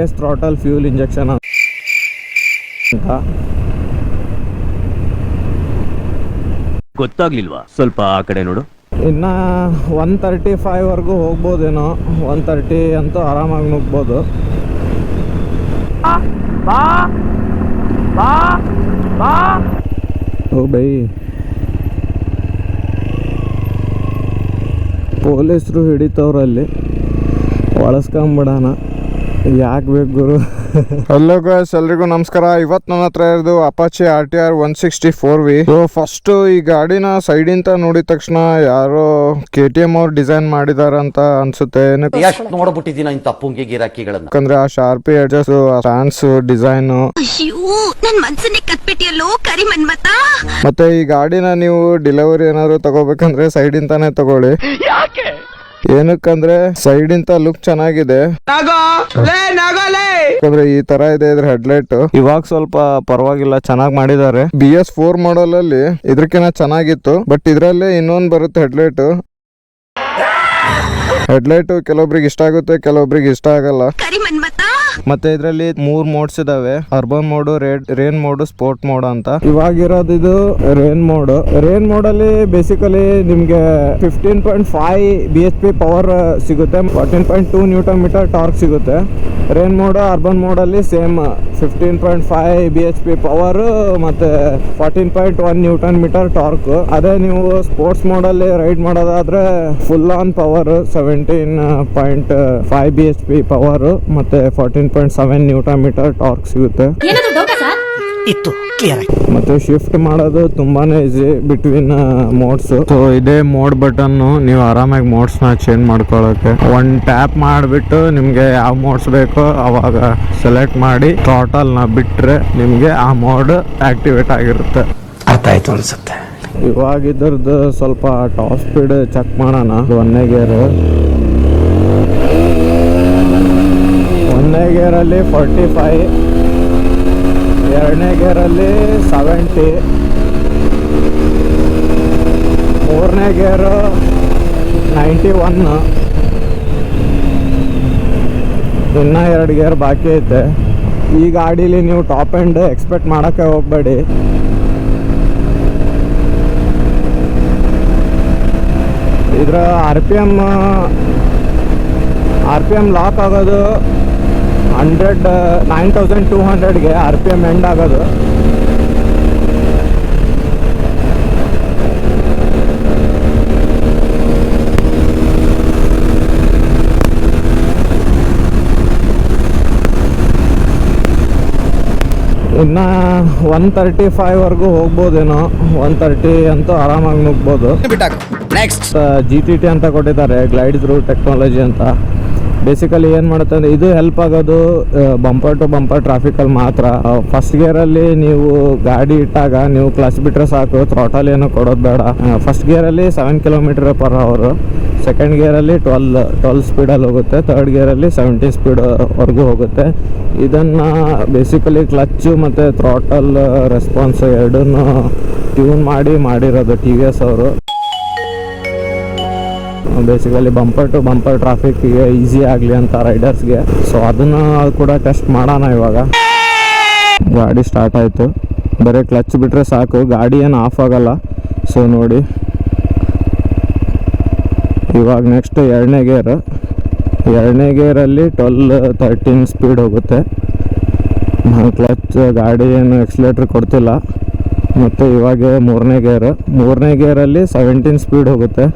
Base throttle fuel injection ಅಂತ. ಗೊತ್ತಾಗ್ಲಿಲ್ವಾ? ಸ್ವಲ್ಪ ಆ ಕಡೆ ನೋಡು. ಇನ್ನ ಒನ್ ತರ್ಟಿ ಫೈವ್ವರೆಗೂ ಹೋಗ್ಬೋದೇನೋ ಒನ್ ತರ್ಟಿ ಅಂತೂ ಆರಾಮಾಗಿ ನುಗ್ಬೋದು ಓ ಬೈ. ಪೊಲೀಸರು ಹಿಡಿತವ್ರಲ್ಲಿ. ಒಳಸ್ಕೊಂಬಿಡೋಣ. ಯಾಕೆ ಬೇಕು ಗುರು? ಹಲೋ ಗಾಯ್ಸ್ ಎಲ್ರಿಗೂ ನಮಸ್ಕಾರ. ಇವತ್ತು ನನ್ನ ಹತ್ರ ಇರೋದು Apache R T R one sixty four V first ಈ ಗಾಡಿನ ಸೈಡಿಂದ ಇಂದ ನೋಡಿದ ತಕ್ಷಣ ಯಾರೋ ಕೆ ಟಿ ಎಂ ಅವ್ರು ಡಿಸೈನ್ ಮಾಡಿದಾರಂತ ಅನ್ಸುತ್ತೆ. ನೋಡ್ಬಿಟ್ಟಿದ್ದೀನ ಇಂಥ ಪುಂಗಿ ಗಿರಾಕಿಗಳನ್ನ? ಯಾಕಂದ್ರೆ ಆ ಶಾರ್ಪಿ ಎಡ್ಜಸ್ ಫ್ಯಾನ್ಸ್ ಡಿಸೈನ್ ಅಯ್ಯೋ ನನ್ ಮನ್ಸನ್ನೇ ಕತ್ಬಿಟ್ಟಿಯಲ್ಲೋ ಕರಿ ಮನ್ಮತ ಮತ್ತೆ ಈ ಗಾಡಿನ ನೀವು ಡೆಲಿವರಿ ಏನಾದ್ರು ತಗೋಬೇಕಂದ್ರೆ ಸೈಡ್ ಇಂತಾನೆ ತಗೊಳ್ಳಿ. ಏನಕ್ಕಂದ್ರೆ ಸೈಡ್ ಇಂತ ಲುಕ್ ಚೆನ್ನಾಗಿದೆ. ಯಾಕಂದ್ರೆ ಈ ತರ ಇದೆ ಇದ್ರ ಹೆಡ್ಲೈಟ್ ಇವಾಗ ಸ್ವಲ್ಪ ಪರವಾಗಿಲ್ಲ ಚೆನ್ನಾಗಿ ಮಾಡಿದ್ದಾರೆ. ಬಿ ಎಸ್ ಫೋರ್ ಮಾಡಲ್ ಅಲ್ಲಿ ಇದ್ರಕಿನ ಚೆನ್ನಾಗಿತ್ತು ಬಟ್ ಇದ್ರಲ್ಲಿ ಇನ್ನೊಂದ್ ಬರುತ್ತೆ ಹೆಡ್ಲೈಟ್ ಹೆಡ್ಲೈಟ್ ಕೆಲವೊಬ್ರಿಗೆ ಇಷ್ಟ ಆಗುತ್ತೆ ಕೆಲವೊಬ್ರಿಗೆ ಇಷ್ಟ ಆಗಲ್ಲ. ಮತ್ತೆ ಇದರಲ್ಲಿ ಮೂರ್ ಮೋಡ್ಸ್ ಇದಾವೆ. ಅರ್ಬನ್ ಮೋಡ್ ರೇಡ್ ರೇನ್ ಮೋಡ್ ಸ್ಪೋರ್ಟ್ ಮೋಡ್ ಅಂತ. ಇವಾಗ ಇರೋದು ಇದು ರೇನ್ ಮೋಡ್ ರೇನ್ ಮೋಡ್ ಅಲ್ಲಿ ಬೇಸಿಕಲಿ ನಿಮ್ಗೆ fifteen point five B H P power ಸಿಗುತ್ತೆ. Fourteen point two newton metre torque ಸಿಗುತ್ತೆ. ರೇನ್ ಮೋಡ್ ಅರ್ಬನ್ ಮೋಡ್ ಅಲ್ಲಿ same fifteen point five B H P power ಮತ್ತೆ fourteen point one newton metre torque ಅದೇ ನೀವು sports mode ಅಲ್ಲಿ ride ಮಾಡೋದಾದ್ರೆ full on power seventeen point five B H P power ಮತ್ತೆ fourteen point seven newton metre torque ಸಿಗುತ್ತೆ. ಏನಾದ್ರು ಡೌಟಾ sir ಇತ್ತು ಕ್ಲಿಯರ್ ಮತ್ತೆ ಶಿಫ್ಟ್ ಮಾಡೋದು ತುಂಬಾನೇ ಈಸಿ ಬಿಟ್ವೀನ್ ಮೋಡ್ಸ್ ಸೊ ಇದೇ ಮೋಡ್ ಬಟನ್ ನೀವು ಆರಾಮಾಗಿ ಮೋಡ್ಸ್ನ ಚೇಂಜ್ ಮಾಡ್ಕೊಳ್ಳೋಕೆ. ಒಂದ್ ಟ್ಯಾಪ್ ಮಾಡಿಬಿಟ್ಟು ನಿಮ್ಗೆ ಯಾವ ಮೋಡ್ಸ್ ಬೇಕೋ ಅವಾಗ ಸೆಲೆಕ್ಟ್ ಮಾಡಿ ಟೋಟಲ್ನ ಬಿಟ್ರೆ ನಿಮ್ಗೆ ಆ ಮೋಡ್ ಆಕ್ಟಿವೇಟ್ ಆಗಿರುತ್ತೆ. ಅರ್ಥ ಆಯ್ತು ಅನ್ಸುತ್ತೆ. ಇವಾಗ ಇದ್ರದ್ದು ಸ್ವಲ್ಪ ಟಾಪ್ ಸ್ಪೀಡ್ ಚೆಕ್ ಮಾಡೋಣ. ಒಂದನೇ ಗೇರ್ ಒಂದನೇ ಗೇರಲ್ಲಿ ಫೋರ್ಟಿ ಫೈವ್, ಎರಡನೇ ಗೇರಲ್ಲಿ ಸೆವೆಂಟಿ, ಮೂರನೇ ಗೇರು ನೈಂಟಿ ಒನ್. ಇನ್ನೂ ಎರಡು ಗೇರ್ ಬಾಕಿ ಐತೆ. ಈ ಗಾಡೀಲಿ ನೀವು ಟಾಪ್ ಎಂಡ್ ಎಕ್ಸ್ಪೆಕ್ಟ್ ಮಾಡೋಕ್ಕೆ ಹೋಗಬೇಡಿ. ಇದರ R P M, R P M lock ಆಗೋದು ಹಂಡ್ರೆಡ್ ನೈನ್ ತೌಸಂಡ್ ಟೂ ಹಂಡ್ರೆಡ್ಗೆ ಆರ್ ಪಿ ಎಂ ಎಂಡ್ ಆಗೋದು. ಇನ್ನು ಒನ್ ತರ್ಟಿ ಫೈವ್ವರೆಗೂ ಹೋಗ್ಬೋದೇನೋ ಒನ್ ತರ್ಟಿ ಅಂತೂ ಆರಾಮಾಗಿ ನುಗ್ಬೋದು ನೆಕ್ಸ್ಟ್ ಜಿ ಟಿ ಟಿ ಅಂತ ಕೊಟ್ಟಿದ್ದಾರೆ ಗ್ಲೈಡ್ ಥ್ರೂ ಟೆಕ್ನಾಲಜಿ ಅಂತ. ಬೇಸಿಕಲಿ ಏನು ಮಾಡುತ್ತೆ ಅಂದರೆ ಇದು ಹೆಲ್ಪ್ ಆಗೋದು ಬಂಪರ್ ಟು ಬಂಪರ್ ಟ್ರಾಫಿಕಲ್ಲಿ ಮಾತ್ರ. ಫಸ್ಟ್ ಗೇರಲ್ಲಿ ನೀವು ಗಾಡಿ ಇಟ್ಟಾಗ ನೀವು ಕ್ಲಚ್ ಬಿಟ್ಟರೆ ಸಾಕು ಥ್ರಾಟಲ್ ಏನು ಕೊಡೋದು ಬೇಡ. ಫಸ್ಟ್ ಗೇರಲ್ಲಿ ಸೆವೆನ್ ಕಿಲೋಮೀಟರ್ ಪರ್ ಅವರು ಸೆಕೆಂಡ್ ಗೇರಲ್ಲಿ ಟ್ವೆಲ್ ಟ್ವೆಲ್ ಸ್ಪೀಡಲ್ಲಿ ಹೋಗುತ್ತೆ. ತರ್ಡ್ ಗೇರಲ್ಲಿ ಸ್ಪೀಡ್ ಸ್ಪೀಡ್ವರೆಗೂ ಹೋಗುತ್ತೆ. ಇದನ್ನು ಬೇಸಿಕಲಿ ಕ್ಲಚ್ಚು ಮತ್ತು ಥ್ರಾಟಲ್ ರೆಸ್ಪಾನ್ಸ್ ಎರಡನ್ನೂ ಟ್ಯೂನ್ ಮಾಡಿ ಮಾಡಿರೋದು ಟಿ ವಿ ಎಸ್ ಅವರು. ಬೇಸಿಕಲಿ ಬಂಪರ್ ಟು ಬಂಪರ್ ಟ್ರಾಫಿಕ್ಗೆ ಈಸಿ ಆಗಲಿ ಅಂತ ರೈಡರ್ಸ್ಗೆ ಸೊ ಅದನ್ನು ಕೂಡ ಟೆಸ್ಟ್ ಮಾಡೋಣ ಇವಾಗ. ಗಾಡಿ ಸ್ಟಾರ್ಟ್ ಆಯಿತು. ಬರೀ ಕ್ಲಚ್ ಬಿಟ್ಟರೆ ಸಾಕು. ಗಾಡಿ ಏನು ಆಫ್ ಆಗಲ್ಲ. ಸೊ ನೋಡಿ. ಇವಾಗ ನೆಕ್ಸ್ಟ್ ಎರಡನೇ ಗೇರ್ ಎರಡನೇ ಗೇರಲ್ಲಿ ಟ್ವೆಲ್ ತರ್ಟೀನ್ ಸ್ಪೀಡ್ ಹೋಗುತ್ತೆ. ಕ್ಲಚ್ ಗಾಡಿ ಏನು ಎಕ್ಸ್ಲೇಟ್ರ್ ಕೊಡ್ತಿಲ್ಲ. ಮತ್ತು ಇವಾಗ ಮೂರನೇ ಗೇರ್ ಮೂರನೇ ಗೇರಲ್ಲಿ ಸೆವೆಂಟೀನ್ ಸ್ಪೀಡ್ ಹೋಗುತ್ತೆ.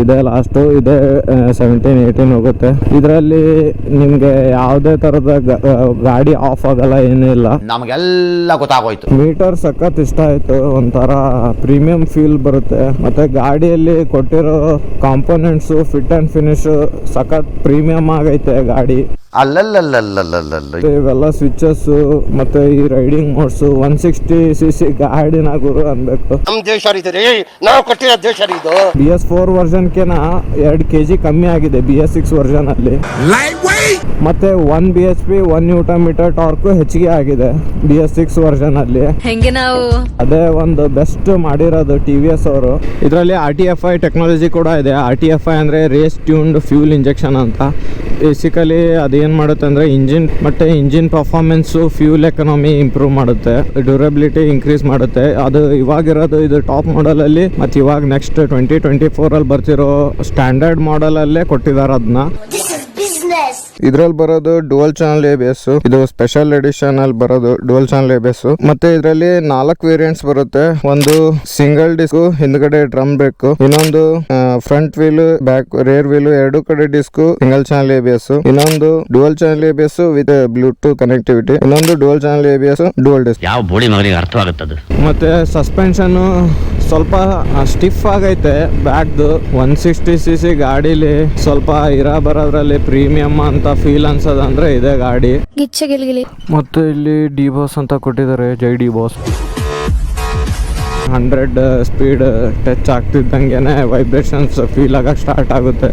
ಇದೇ ಲಾಸ್ಟು ಇದೆ ಸೆವೆಂಟೀನ್ ಏಯ್ಟೀನ್ ಹೋಗುತ್ತೆ. ಇದರಲ್ಲಿ ನಿಮಗೆ ಯಾವುದೇ ಥರದ ಗಾಡಿ ಆಫ್ ಆಗಲ್ಲ ಏನೂ ಇಲ್ಲ. ನಮಗೆಲ್ಲ ಗೊತ್ತಾಗೋಯ್ತು. ಮೀಟರ್ ಸಖತ್ ಇಷ್ಟ ಆಯಿತು ಒಂಥರ ಪ್ರೀಮಿಯಂ ಫೀಲ್ ಬರುತ್ತೆ. ಮತ್ತೆ ಗಾಡಿಯಲ್ಲಿ ಕೊಟ್ಟಿರೋ ಕಾಂಪೋನೆಂಟ್ಸು ಫಿಟ್ ಆ್ಯಂಡ್ ಫಿನಿಶು ಸಖತ್ ಪ್ರೀಮಿಯಂ ಆಗೈತೆ ಗಾಡಿ. ಅಲ್ಲಲ್ಲಲ್ಲಲ್ಲಲ್ಲಲ್ಲ ಇವೆಲ್ಲ ಸ್ವಿಚಸ್ಸು ಮತ್ತೆ ಈ riding modes one sixty C C ಗಾಡಿನ ಗುರು ಅನ್ಬೇಕು. ನಮ್ ದೇಶ ನಾವು ಕಟ್ಟಿರೋ ದೇಶ ರೀ ಇದು ಬಿ ಎಸ್ ಫೋರ್ ವರ್ಷನ್ಕಿನ ಎರಡು ಕೆ ಜಿ ಕಮ್ಮಿ ಆಗಿದೆ ಬಿ ಎಸ್ ಸಿಕ್ಸ್ ವರ್ಷನಲ್ಲಿ ಮತ್ತೆ one B H P one newton metre torque ಹೆಚ್ಚಿಗೆ ಆಗಿದೆ. ಬಿ ಎಸ್ ಸಿಕ್ಸ್ ವರ್ಷನ್ ಅಲ್ಲಿ. ಹೆಂಗೆ ನಾವು? ಅದೇ ಒಂದು ಬೆಸ್ಟ್ ಮಾಡಿರೋದು ಟಿ ವಿ ಎಸ್ ಅವರು. ಇದರಲ್ಲಿ R T F I technology ಕೂಡ ಇದೆ. ಆರ್ ಟಿ ಎಫ್ ಐ ಅಂದ್ರೆ ರೇಸ್ ಟ್ಯೂನ್ಡ್ ಫ್ಯೂಲ್ ಇಂಜೆಕ್ಷನ್ ಅಂತ. ಬೇಸಿಕಲಿ ಅದೇನು ಮಾಡುತ್ತೆ ಅಂದರೆ ಇಂಜಿನ್ ಮತ್ತೆ engine performance fuel economy improve ಮಾಡುತ್ತೆ. ಡ್ಯೂರಬಿಲಿಟಿ ಇನ್ಕ್ರೀಸ್ ಮಾಡುತ್ತೆ. ಅದು ಇವಾಗಿರೋದು ಇದು ಟಾಪ್ ಮಾಡಲಲ್ಲಿ ಮತ್ತು ಇವಾಗ ನೆಕ್ಸ್ಟ್ ಟ್ವೆಂಟಿ ಟ್ವೆಂಟಿ ಫೋರಲ್ಲಿ ಬರ್ತಿರೋ ಸ್ಟ್ಯಾಂಡರ್ಡ್ ಮಾಡಲಲ್ಲೇ ಕೊಟ್ಟಿದ್ದಾರೆ ಅದನ್ನ ಇದ್ರಲ್ಲಿ ಬರೋದು ಡುವಲ್ ಚಾನಲ್ ಎಬಿಎಸ್ ಇದು ಸ್ಪೆಷಲ್ ಎಡಿಷನ್ ಅಲ್ಲಿ ಬರೋದು ಡುವಲ್ ಚಾನಲ್ ಎಬಿಎಸ್ ಮತ್ತೆ ಇದರಲ್ಲಿ ನಾಲ್ಕು ವೇರಿಯಂಟ್ಸ್ ಬರುತ್ತೆ. ಒಂದು ಸಿಂಗಲ್ ಡಿಸ್ಕ್ ಹಿಂದ್ಗಡೆ ಡ್ರಮ್ ಬೇಕು ಇನ್ನೊಂದು front wheel back rear wheel ಎರಡು ಕಡೆ ಡಿಸ್ಕ್ ಸಿಂಗಲ್ ಚಾನಲ್ ಎಬಿಎಸ್ ಇನ್ನೊಂದು dual channel ABS with Bluetooth connectivity ಇನ್ನೊಂದು dual channel ABS dual disc ಯಾವ ಬೋಳಿ ಮಗನಿಗೆ ಅರ್ಥವಾಗುತ್ತದೆ? ಮತ್ತೆ ಸಸ್ಪೆನ್ಷನ್ ಸ್ವಲ್ಪ ಸ್ಟಿಫ್ ಆಗೈತೆ. ಬ್ಯಾಕ್ದು ಒನ್ ಸಿಕ್ಸ್ಟಿ ಸಿ ಸಿ ಗಾಡಿಲಿ ಸ್ವಲ್ಪ ಇರ ಬರೋದ್ರಲ್ಲಿ ಪ್ರೀಮಿಯಂ ಅಂತ ಫೀಲ್ ಅನ್ಸೋದಂದ್ರೆ ಇದೆ ಗಾಡಿ. ಗಿಚ್ಚ ಗಿಲಿ. ಮತ್ತೆ ಇಲ್ಲಿ ಡಿ ಬಾಸ್ ಅಂತ ಕೊಟ್ಟಿದ್ದಾರೆ ಜೈ D Boss. Hundred speed touch ಆಗ್ತಿದ್ದಂಗೆ vibrations feel ಆಗೋಕ್ಕೆ ಸ್ಟಾರ್ಟ್ ಆಗುತ್ತೆ.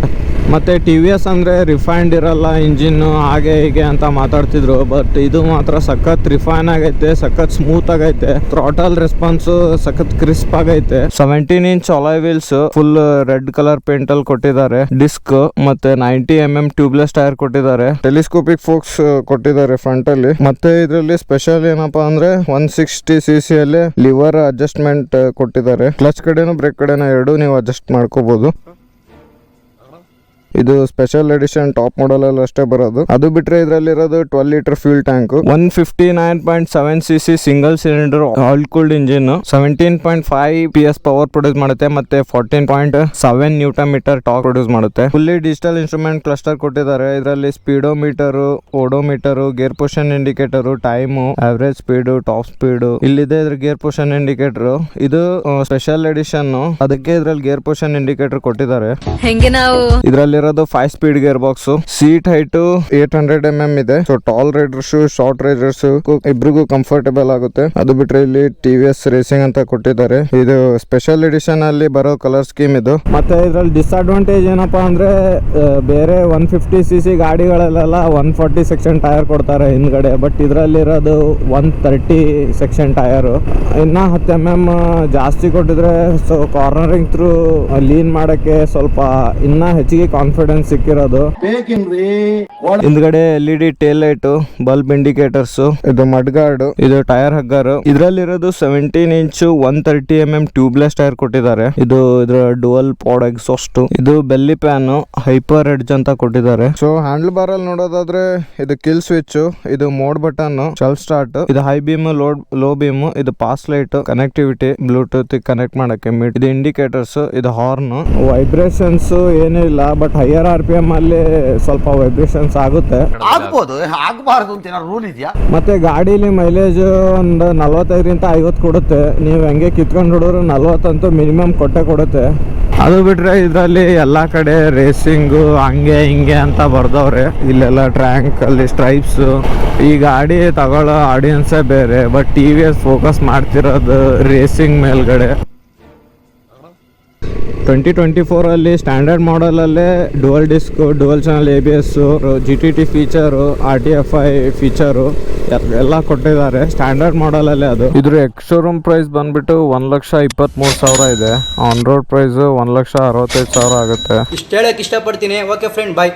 ಮತ್ತೆ ಟಿ ವಿ ಎಸ್ ಅಂದರೆ ರಿಫೈನ್ಡ್ ಇರಲ್ಲ ಇಂಜಿನ್ನು ಹಾಗೆ ಹೀಗೆ ಅಂತ ಮಾತಾಡ್ತಿದ್ರು ಬಟ್ ಇದು ಮಾತ್ರ ಸಖತ್ ರಿಫೈನ್ ಆಗೈತೆ, ಸಖತ್ ಸ್ಮೂತ್ ಆಗೈತೆ. ಥ್ರಾಟಲ್ ರೆಸ್ಪಾನ್ಸು ಸಖತ್ ಕ್ರಿಸ್ಪ್ ಆಗೈತೆ. Seventeen inch alloy wheels full red colour paint ಅಲ್ಲಿ ಕೊಟ್ಟಿದ್ದಾರೆ. ಡಿಸ್ಕ್ ಮತ್ತೆ ninety M M tubeless tyre ಕೊಟ್ಟಿದ್ದಾರೆ. ಟೆಲಿಸ್ಕೋಪಿಕ್ ಫೋಕ್ಸ್ ಕೊಟ್ಟಿದ್ದಾರೆ ಫ್ರಂಟ್ ಅಲ್ಲಿ. ಮತ್ತೆ ಇದರಲ್ಲಿ ಸ್ಪೆಷಲ್ ಏನಪ್ಪಾ ಅಂದ್ರೆ ಒನ್ ಸಿಕ್ಸ್ಟಿ ಸಿ ಸಿ ಅಲ್ಲಿ ಲಿವರ್ ಅಡ್ಜಸ್ಟ್ಮೆಂಟ್ ಕೊಟ್ಟಿದ್ದಾರೆ. ಕ್ಲಚ್ ಕಡೆನೂ ಬ್ರೇಕ್ ಕಡೆನೂ ಎರಡು ನೀವು ಅಡ್ಜಸ್ಟ್ ಮಾಡ್ಕೋಬಹುದು ಇದು ಸ್ಪೆಷಲ್ ಎಡಿಷನ್ ಟಾಪ್ ಮಾಡಲ್ ಅಲ್ಲಿ ಅಷ್ಟೇ ಬರೋದು. ಅದು ಬಿಟ್ರೆ ಇದರಲ್ಲಿರೋದು twelve litre fuel tank one fifty nine point seven C C single cylinder air cooled engine seventeen point five P S power produce ಮಾಡುತ್ತೆ ಮತ್ತೆ fourteen point seven newton metre top produce ಮಾಡುತ್ತೆ. Fully digital instrument cluster ಕೊಟ್ಟಿದ್ದಾರೆ. ಇದರಲ್ಲಿ speedometer odometer gear position indicator time average speed top speed ಇಲ್ಲಿದೆ ಇದ್ರ gear position indicator ಇದು special edition ಅದಕ್ಕೆ ಇದ್ರಲ್ಲಿ ಗೇರ್ ಪೋಷನ್ ಇಂಡಿಕೇಟರ್ ಕೊಟ್ಟಿದ್ದಾರೆ. ಹೆಂಗೆ ನಾವು ಇದರಲ್ಲಿರೋದು five speed gear box seat height eight hundred M M ಇದೆ. So tall riders short riders ಇಬ್ರಿಗೂ ಕಂಫರ್ಟೇಬಲ್ ಆಗುತ್ತೆ. ಅದು ಬಿಟ್ರೆ ಇಲ್ಲಿ ಟಿ ವಿ ಎಸ್ ರೇಸಿಂಗ್ ಅಂತ ಕೊಟ್ಟಿದ್ದಾರೆ. ಇದು ಸ್ಪೆಷಲ್ ಎಡಿಷನ್ ಅಲ್ಲಿ ಬರೋ ಕಲರ್ ಸ್ಕೀಮ್ ಇದು. ಮತ್ತೆ ಇದ್ರಲ್ಲಿ ಡಿಸ್ಅಡ್ವಾಂಟೇಜ್ ಏನಪ್ಪಾ ಅಂದ್ರೆ ಬೇರೆ ಒನ್ ಫಿಫ್ಟಿ ಸಿ ಸಿ ಗಾಡಿಗಳಲ್ಲೆಲ್ಲ ಒನ್ ಫಾರ್ಟಿ ಸೆಕ್ಷನ್ ಟೈರ್ ಕೊಡ್ತಾರೆ ಹಿಂದ್ಗಡೆ. ಬಟ್ ಇದರಲ್ಲಿರೋದು ಒನ್ ತರ್ಟಿ ಸೆಕ್ಷನ್ ಟೈರ್ ಇನ್ನ ಹತ್ತು ಎಂ ಎಂ ಜಾಸ್ತಿ ಕೊಟ್ಟಿದ್ರೆ ಸೊ ಕಾರ್ನರಿಂಗ್ ಥ್ರೂ ಲೀನ್ ಮಾಡಕ್ಕೆ ಸ್ವಲ್ಪ ಇನ್ನ ಹೆಚ್ಚಿಗೆ ಕಾನ್ಫಿಡೆನ್ಸ್ ಸಿಕ್ಕಿರೋದು. ಹಿಂದ್ಗಡೆ L E D tail light bulb indicators ಇದು ಮಡ್ ಗಾರ್ಡ್ ಇದು tyre hugger ಇದ್ರಲ್ಲಿರೋದು seventeen inch one thirty M M tubeless tyre ಕೊಟ್ಟಿದ್ದಾರೆ. ಇದು ಇದ್ರ ಡುವಲ್ ಪಾಡ್ ಎಕ್ಸಾಸ್ಟ್ ಇದು ಬೆಲ್ಲಿ ಪ್ಯಾನ್ ಹೈಪರ್ ಎಡ್ಜ್ ಅಂತ ಕೊಟ್ಟಿದ್ದಾರೆ. ಸೊ ಹ್ಯಾಂಡಲ್ ಬಾರ್ ಅಲ್ಲಿ ನೋಡೋದಾದ್ರೆ ಇದು ಕಿಲ್ ಸ್ವಿಚ್ ಇದು ಮೋಡ್ ಬಟನ್ ಸೆಲ್ಫ್ ಸ್ಟಾರ್ಟ್ ಇದು high beam load low beam ಇದು pass light connectivity Bluetooth connect ಮಾಡಕ್ಕೆ ಇದು ಇಂಡಿಕೇಟರ್ಸ್ ಇದು ಹಾರ್ನ್ ವೈಬ್ರೇಷನ್ಸ್ ಏನಿಲ್ಲ but higher R P M ಅಲ್ಲಿ ಸ್ವಲ್ಪ ವೈಬ್ರೇಷನ್ಸ್ ಆಗುತ್ತೆ. ಆಗ್ಬೋದು ಆಗಬಾರ್ದು ಅಂತ ಏನಾದ್ರು ರೂಲ್ ಇದೆಯಾ? ಮತ್ತೆ ಗಾಡಿಲಿ ಮೈಲೇಜ್ ಒಂದು ನಲ್ವತ್ತೈದರಿಂದ ಐವತ್ತು ಕೊಡುತ್ತೆ. ನೀವು ಹೆಂಗೆ ಕಿತ್ಕೊಂಡು ಹೊಡೋರು ನಲ್ವತ್ತಂತೂ ಮಿನಿಮಮ್ ಕೊಟ್ಟೆ ಕೊಡುತ್ತೆ. ಅದು ಬಿಟ್ರೆ ಇದರಲ್ಲಿ ಎಲ್ಲ ಕಡೆ ರೇಸಿಂಗು ಹಂಗೆ ಹಿಂಗೆ ಅಂತ ಬರ್ದವ್ರೆ. ಇಲ್ಲೆಲ್ಲ ಟ್ರ್ಯಾಂಕ್ ಅಲ್ಲಿ ಸ್ಟ್ರೈಪ್ಸ್ ಈ ಗಾಡಿ ತಗೊಳ್ಳೋ ಆಡಿಯನ್ಸೇ ಬೇರೆ but T V S focus ಮಾಡ್ತಿರೋದು ರೇಸಿಂಗ್ ಮೇಲ್ಗಡೆ. ಟ್ವೆಂಟಿ ಟ್ವೆಂಟಿ ಫೋರಲ್ಲಿ standard ಮಾಡಲಲ್ಲೇ dual disc dual channel A B S G T T feature R T F I feature ಎಲ್ಲ ಕೊಟ್ಟಿದ್ದಾರೆ. ಸ್ಟ್ಯಾಂಡರ್ಡ್ ಮಾಡಲಲ್ಲೇ ಅದು. ಇದ್ರ ಎಕ್ಸ್ ಶೋರೂಮ್ ಪ್ರೈಸ್ ಬಂದ್ಬಿಟ್ಟು ಒಂದು ಲಕ್ಷ ಇಪ್ಪತ್ತ್ಮೂರು ಸಾವಿರ ಇದೆ. ಆನ್ ರೋಡ್ ಪ್ರೈಸ್ ಒಂದು ಲಕ್ಷ ಅರವತ್ತೈದು ಸಾವಿರ ಆಗುತ್ತೆ. ಇಷ್ಟು ಹೇಳಕ್ಕೆ ಇಷ್ಟಪಡ್ತೀನಿ. Okay friend bye